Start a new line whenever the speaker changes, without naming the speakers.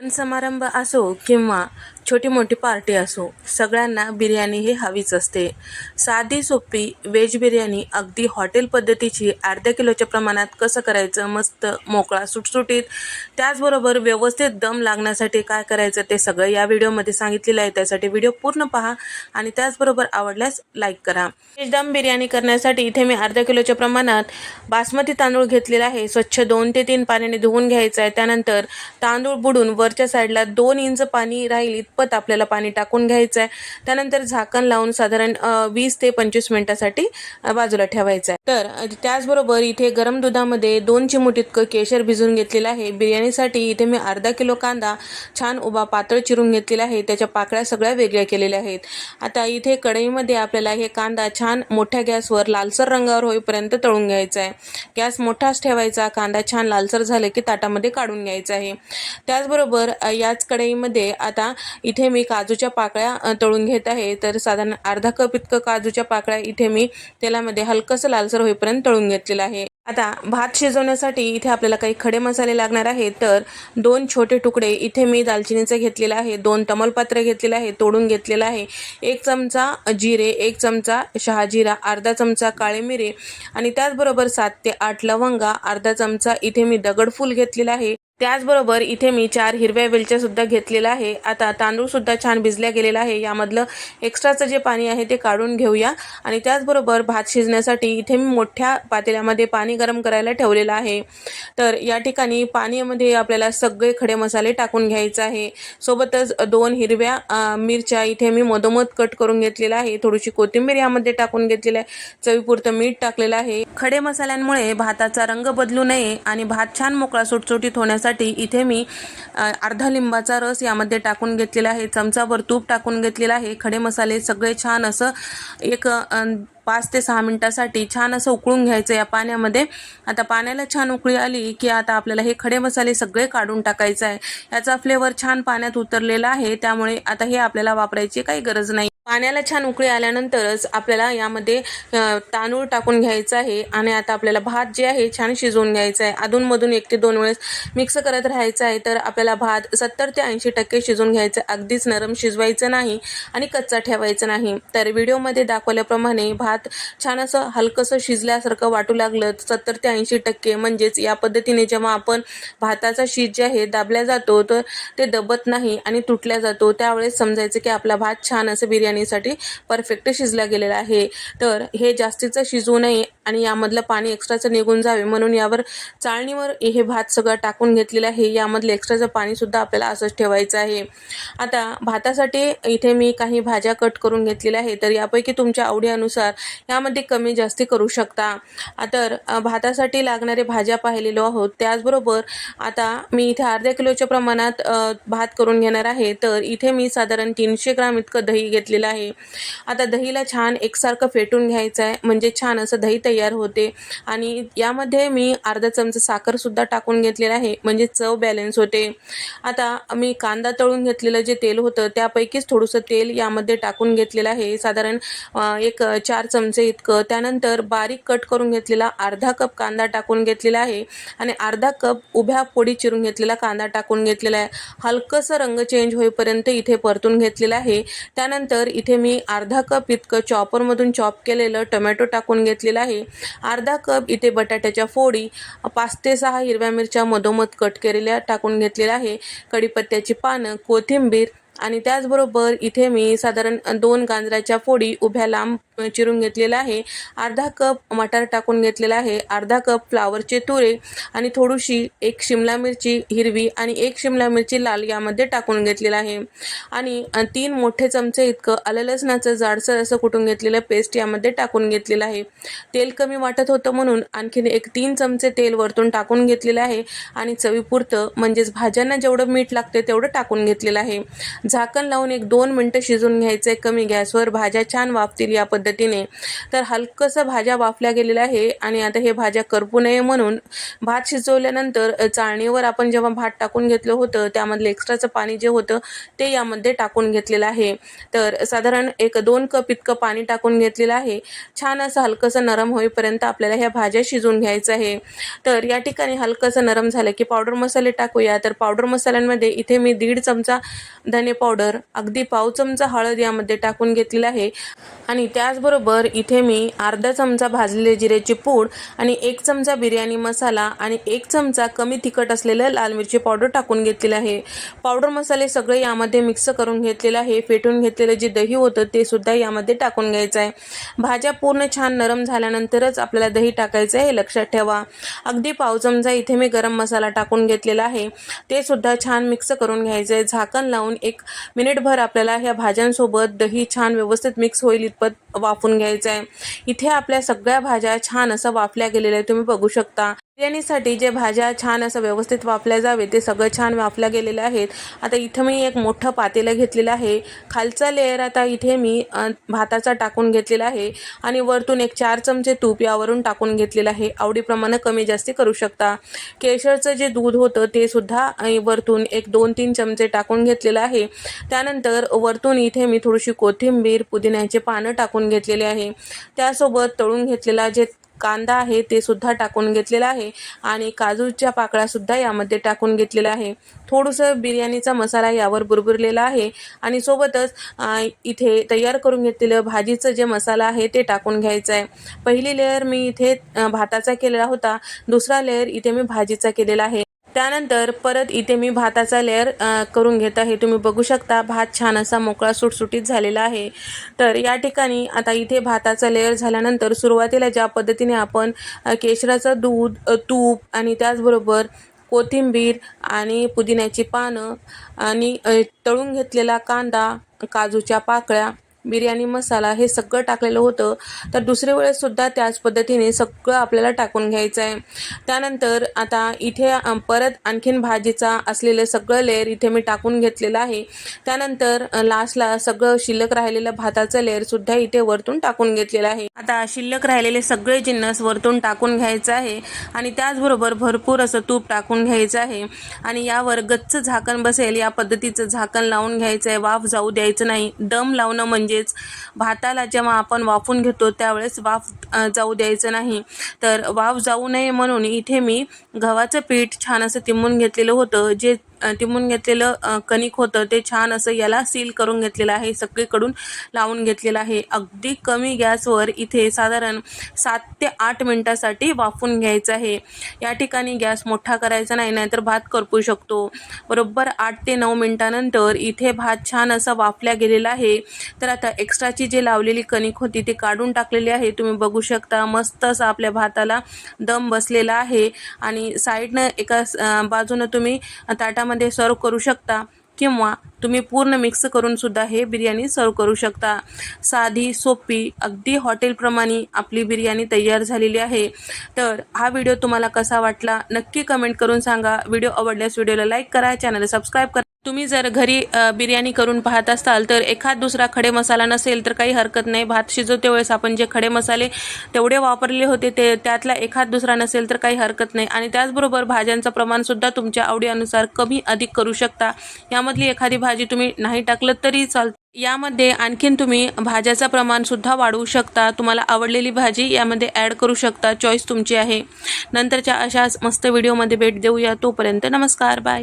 सण समारंभ असो किंवा छोटी मोठी पार्टी असो सगळ्यांना बिर्याणी ही हवीच असते. साधी सोपी व्हेज बिर्याणी अगदी हॉटेल पद्धतीची अर्ध्या किलोच्या प्रमाणात कसं करायचं मस्त मोकळा सुटसुटीत त्याचबरोबर व्यवस्थित दम लागण्यासाठी काय करायचं ते सगळं या व्हिडिओमध्ये सांगितलेलं आहे. त्यासाठी व्हिडिओ पूर्ण पहा आणि त्याचबरोबर आवडल्यास लाईक करा. व्हेज दम बिर्याणी करण्यासाठी इथे मी अर्ध्या किलोच्या प्रमाणात बासमती तांदूळ घेतलेला आहे. स्वच्छ दोन ते तीन पाण्याने धुवून घ्यायचं आहे. त्यानंतर तांदूळ बुडून वरच्या साईडला दोन इंच पाणी राहील. इतपत आपल्याला पाणी टाकून घ्यायचं आहे त्यानंतर झाकण लावून साधारण वीस ते पंचवीस मिनिटासाठी बाजूला ठेवायचं आहे तर त्याचबरोबर इथे गरम दुधामध्ये दोन चिमूट इतकं केशर भिजवून घेतलेलं आहे. बिर्याणीसाठी इथे मी अर्धा किलो कांदा छान उभा पातळ चिरून घेतलेला आहे. त्याच्या पाकळ्या सगळ्या वेगळ्या केलेल्या आहेत. आता इथे कढईमध्ये आपल्याला हे कांदा छान मोठ्या गॅसवर लालसर रंगावर होईपर्यंत तळून घ्यायचा आहे गॅस मोठाच ठेवायचा. कांदा छान लालसर झाले की ताटामध्ये काढून घ्यायचा आहे. त्याचबरोबर याच कढईमध्ये आता इथे मी काजूच्या पाकळ्या तळून घेत आहे. तर साधारण अर्धा कप इतकं काजूच्या पाकळ्या इथे मी तेलामध्ये हलकंसं लालसर होईपर्यंत तळून घेतलेलं आहे. आता भात शिजवण्यासाठी इथे आपल्याला काही खडे मसाले लागणार आहेत. तर दोन छोटे तुकडे इथे मी दालचिनीचे घेतलेले आहे. दोन तमलपत्र घेतलेले आहे तोडून घेतलेला आहे. एक चमचा जिरे एक चमचा शहाजिरा अर्धा चमचा काळे मिरे आणि त्याचबरोबर सात ते आठ लवंगा अर्धा चमचा इथे मी दगडफूल घेतलेला आहे. त्याचबरोबर इथे मी चार हिरव्या वेलच्या सुद्धा घेतलेला आहे. आता तांदूळ सुद्धा छान भिजल्या गेलेला आहे. यामधलं एक्स्ट्राचं जे पाणी आहे ते काढून घेऊया. आणि त्याचबरोबर भात शिजण्यासाठी इथे मी मोठ्या पातेल्यामध्ये पाणी गरम करायला ठेवलेलं आहे. तर या ठिकाणी पाण्यामध्ये आपल्याला सगळे खडे मसाले टाकून घ्यायचे आहे. सोबतच दोन हिरव्या मिरच्या इथे मी मधोमध कट करून घेतलेला आहे. थोडीशी कोथिंबीर यामध्ये टाकून घेतलेलं आहे. चवीपुरतं मीठ टाकलेलं आहे. खडे मसाल्यांमुळे भाताचा रंग बदलू नये आणि भात छान मोकळा सुटसुटीत होण्यासाठी इथे मी अर्धा लिंबाचा रस यामध्ये टाकून घेतलेला आहे चमचाभर तूप टाकून घेतलेला आहे खडे मसाले सगळे छान असं एक पाच ते सहा मिनटासाठी छान असं उकळून घ्यायचं या पाण्यामध्ये. आता पाण्याला छान उकळी आली की आता आपल्याला हे खडे मसाले सगळे काढून टाकायचं आहे. याचा फ्लेवर छान पाण्यात उतरलेला आहे त्यामुळे आता हे आपल्याला वापरायची काही गरज नाही. पाण्याला छान उकळी आल्यानंतरच आपल्याला यामध्ये तांदूळ टाकून घ्यायचा आहे आणि आता आपल्याला भात जे आहे छान शिजवून घ्यायचा आहे. अधूनमधून एक ते दोन वेळेस मिक्स करत राहायचं आहे तर आपल्याला भात सत्तर ते ऐंशी टक्के शिजवून घ्यायचं. अगदीच नरम शिजवायचं नाही आणि कच्चा ठेवायचा नाही. तर व्हिडिओमध्ये दाखवल्याप्रमाणे भात छान असं हलकंसं शिजल्यासारखं वाटू लागलं. सत्तर ते ऐंशी टक्के म्हणजेच या पद्धतीने जेव्हा आपण भाताचा शीत जे आहे दाबल्या जातो तर ते दबत नाही आणि तुटल्या जातो. त्यावेळेस समजायचं की आपला भात छान असं बिर्याणी बिर्याणीसाठी परफेक्ट शिजला गेलेला आहे. तर हे जास्तीचं शिजू नये आणि यामधलं पाणी एक्स्ट्राचं निघून जावे म्हणून यावर चाळणीवर हे भात सगळं टाकून घेतलेलं आहे. यामधलं एक्स्ट्राचं पाणीसुद्धा आपल्याला असंच ठेवायचं आहे. आता भातासाठी इथे मी काही भाज्या कट करून घेतलेल्या आहे तर यापैकी तुमच्या आवडीनुसार यामध्ये कमी जास्ती करू शकता. तर भातासाठी लागणारे भाज्या पाहिलेलो आहोत. त्याचबरोबर आता मी इथे अर्ध्या किलोच्या प्रमाणात भात करून घेणार आहे. तर इथे मी साधारण तीनशे ग्राम इतकं दही घेतलेलं आहे. आता दहीला छान एकसारखं फेटून घ्यायचं आहे म्हणजे छान असं दही तयार होते. आणि यामध्ये मी अर्धा चमचा साखरसुद्धा टाकून घेतलेला आहे. म्हणजे चव बॅलन्स होते. आता मी कांदा तळून घेतलेलं जे तेल होतं त्यापैकीच थोडंसं तेल यामध्ये टाकून घेतलेलं आहे. साधारण एक चार चमचे इतकं. त्यानंतर बारीक कट करून घेतलेला अर्धा कप कांदा टाकून घेतलेला आहे. आणि अर्धा कप उभ्या पोडी चिरून घेतलेला कांदा टाकून घेतलेला आहे. हलकंसं रंग चेंज होईपर्यंत इथे परतून घेतलेला आहे. त्यानंतर इथे मी अर्धा कप इतकं चॉपरमधून चॉप केलेलं टोमॅटो टाकून घेतलेलं आहे. अर्धा कप इथे बटाट्याच्या फोडी पाच ते सहा हिरव्या मिरच्या मधोमध कट केलेल्या टाकून घेतलेल्या आहे. कढीपत्त्याची पानं कोथिंबीर आणि त्याचबरोबर इथे मी साधारण दोन गाजराच्या फोडी उभ्या लांब चिरून घेतलेला आहे. अर्धा कप मटार टाकून घेतलेला आहे. अर्धा कप फ्लावरचे तुरे आणि थोडीशी एक शिमला मिरची हिरवी आणि एक शिमला मिरची लाल यामध्ये टाकून घेतलेला आहे. आणि तीन मोठे चमचे इतकं आलं लसणाचं जाडसर असं कुटून घेतलेलं पेस्ट यामध्ये टाकून घेतलेलं आहे. तेल कमी वाटत होतं म्हणून आणखीन एक तीन चमचे तेल वरतून टाकून घेतलेलं आहे. आणि चवीपुरतं म्हणजेच भाज्यांना जेवढं मीठ लागते तेवढं टाकून घेतलेलं आहे. झाकण लावून एक दोन मिनटं शिजून घ्यायचं आहे कमी गॅसवर. भाज्या छान वाफतील या पद्धतीने. तर हलकंसं भाज्या वाफल्या गेलेल्या आहे आणि आता हे भाज्या करपू नये म्हणून भात शिजवल्यानंतर चाळणीवर आपण जेव्हा भात टाकून घेतलं होतं त्यामधलं एक्स्ट्राचं पाणी जे होतं ते यामध्ये टाकून घेतलेलं आहे. तर साधारण एक दोन कप इतकं पाणी टाकून घेतलेलं आहे. छान असं हलकंसं नरम होईपर्यंत आपल्याला ह्या भाज्या शिजवून घ्यायचं आहे. तर या ठिकाणी हलकंसं नरम झालं की पावडर मसाले टाकूया. तर पावडर मसाल्यांमध्ये इथे मी दीड चमचा धने पावडर अगदी पाव चमचा हळद यामध्ये टाकून घेतलेलं आहे. आणि त्याचबरोबर इथे मी अर्धा चमचा भाजलेले जिऱ्याची पूड आणि एक चमचा बिर्याणी मसाला आणि एक चमचा कमी तिखट असलेलं लाल मिरची पावडर टाकून घेतलेलं आहे. पावडर मसाले सगळे यामध्ये मिक्स करून घेतलेलं आहे. फेटून घेतलेलं जे दही होतं ते सुद्धा यामध्ये टाकून घ्यायचं आहे. भाज्या पूर्ण छान नरम झाल्यानंतरच आपल्याला दही टाकायचं आहे लक्षात ठेवा. अगदी पाव चमचा इथे मी गरम मसाला टाकून घेतलेला आहे. ते सुद्धा छान मिक्स करून घ्यायचं आहे. झाकण लावून एक मिनिटभर आपल्याला ह्या भाज्यांसोबत दही छान व्यवस्थित मिक्स होईल इतपत वाफून घ्यायचं आहे इथे आपल्या सगळ्या भाज्या छान असं वाफल्या गेलेल्या तुम्ही बघू शकता. बिर्याणीसाठी जे भाज्या छान असं व्यवस्थित वापल्या जावे ते सगळं छान वापल्या गेलेले आहेत. आता इथं मी एक मोठं पातेलं घेतलेलं आहे. खालचा लेअर आता इथे मी भाताचा टाकून घेतलेला आहे. आणि वरतून एक चार चमचे तूप यावरून टाकून घेतलेलं आहे. आवडीप्रमाणे कमी जास्ती करू शकता. केशरचं जे दूध होतं ते सुद्धा वरतून एक दोन तीन चमचे टाकून घेतलेलं आहे. त्यानंतर वरतून इथे मी थोडीशी कोथिंबीर पुदिन्याचे पानं टाकून घेतलेले आहे. त्यासोबत तळून घेतलेला जे कांदा आहे ते सुद्धा टाकून घेतलेला आहे आणि काजूच्या पाकळ्या सुद्धा यामध्ये टाकून घेतलेला आहे. थोडंसं बिर्याणीचा मसाला यावर बुरबुरलेला आहे आणि सोबतच इथे तयार करून घेतलेलं भाजीचं जे मसाला आहे ते टाकून घ्यायचं आहे. पहिली लेअर मी इथे भाताचा केलेला होता. दुसरा लेअर इथे मी भाजीचा केलेला आहे. त्यानंतर परत इथे मी भाताचा लेअर करून घेत आहे. तुम्ही बघू शकता भात छान असा मोकळा सुटसुटीत झालेला आहे. तर या ठिकाणी आता इथे भाताचा लेअर झाल्यानंतर सुरुवातीला ज्या पद्धतीने आपण केशराचं दूध तूप आणि त्याचबरोबर कोथिंबीर आणि पुदिन्याची पानं आणि तळून घेतलेला कांदा काजूच्या पाकळ्या बिर्याणी मसाला हे सगळं टाकलेलं होतं. तर दुसऱ्या वेळेससुद्धा त्याच पद्धतीने सगळं आपल्याला टाकून घ्यायचं आहे त्यानंतर आता इथे परत आणखीन भाजीचा असलेलं सगळं लेअर इथे मी टाकून घेतलेलं आहे. त्यानंतर लास्टला सगळं शिल्लक राहिलेलं भाताचं लेअरसुद्धा इथे वरतून टाकून घेतलेलं आहे. आता शिल्लक राहिलेले सगळे जिन्नस वरतून टाकून घ्यायचं आहे आणि त्याचबरोबर भरपूर असं तूप टाकून घ्यायचं आहे. आणि यावर गच्च झाकण बसेल या पद्धतीचं झाकण लावून घ्यायचं आहे वाफ जाऊ द्यायचं नाही. दम लावणं म्हणजे म्हणजेच भाताला जेव्हा आपण वाफून घेतो त्यावेळेस वाफ जाऊ द्यायचं नाही. तर वाफ जाऊ नये म्हणून इथे मी गव्हाचं पीठ छान असं तिंबून घेतलेलं होतं जे टिमून तिंबून घेतलेलं कणिक होतं. ते छान असं याला सील करून घेतलेलं आहे. सगळीकडून लावून घेतलेलं आहे. अगदी कमी गॅसवर इथे साधारण सात ते आठ मिनटासाठी वाफून घ्यायचं आहे. या ठिकाणी गॅस मोठा करायचा नाही नाहीतर भात करपू शकतो. बरोबर आठ ते नऊ मिनटानंतर इथे भात छान असा वाफल्या गेलेला आहे. तर आता एक्स्ट्राची जी लावलेली कणिक होती ती काढून टाकलेली आहे. तुम्ही बघू शकता मस्त असं आपल्या भाताला दम बसलेला आहे. आणि साईडनं एका बाजूनं तुम्ही ताटामध्ये सर्व करू शकता किंवा तुम्ही पूर्ण मिक्स करूनसुद्धा हे बिर्याणी सर्व करू शकता. साधी सोपी अगदी हॉटेलप्रमाणे आपली बिर्याणी तयार झालेली आहे. तर हा व्हिडिओ तुम्हाला कसा वाटला नक्की कमेंट करून सांगा. व्हिडिओ आवडल्यास व्हिडिओला लाईक करा चॅनलला सबस्क्राईब करा. तुम्ही जर घरी बिर्याणी करून पाहत असाल तर एखाद दुसरा खडे मसाला नसेल तर काही हरकत नाही. भात शिजवते वेळेस आपण जे खडे मसाले तेवढे वापरले होते ते त्यातला एखाद दुसरा नसेल तर काही हरकत नाही. आणि त्याचबरोबर भाज्यांचं प्रमाणसुद्धा तुमच्या आवडीनुसार कमी अधिक करू शकता. यामधली एखादी भाजी तुम्ही नाही टाकलं तरी चाल यामध्ये आणखीन तुम्ही भाज्याचं प्रमाणसुद्धा वाढवू शकता. तुम्हाला आवडलेली भाजी यामध्ये ॲड करू शकता. चॉईस तुमची आहे. नंतरच्या अशाच मस्त व्हिडिओमध्ये भेट देऊया. तोपर्यंत नमस्कार. बाय.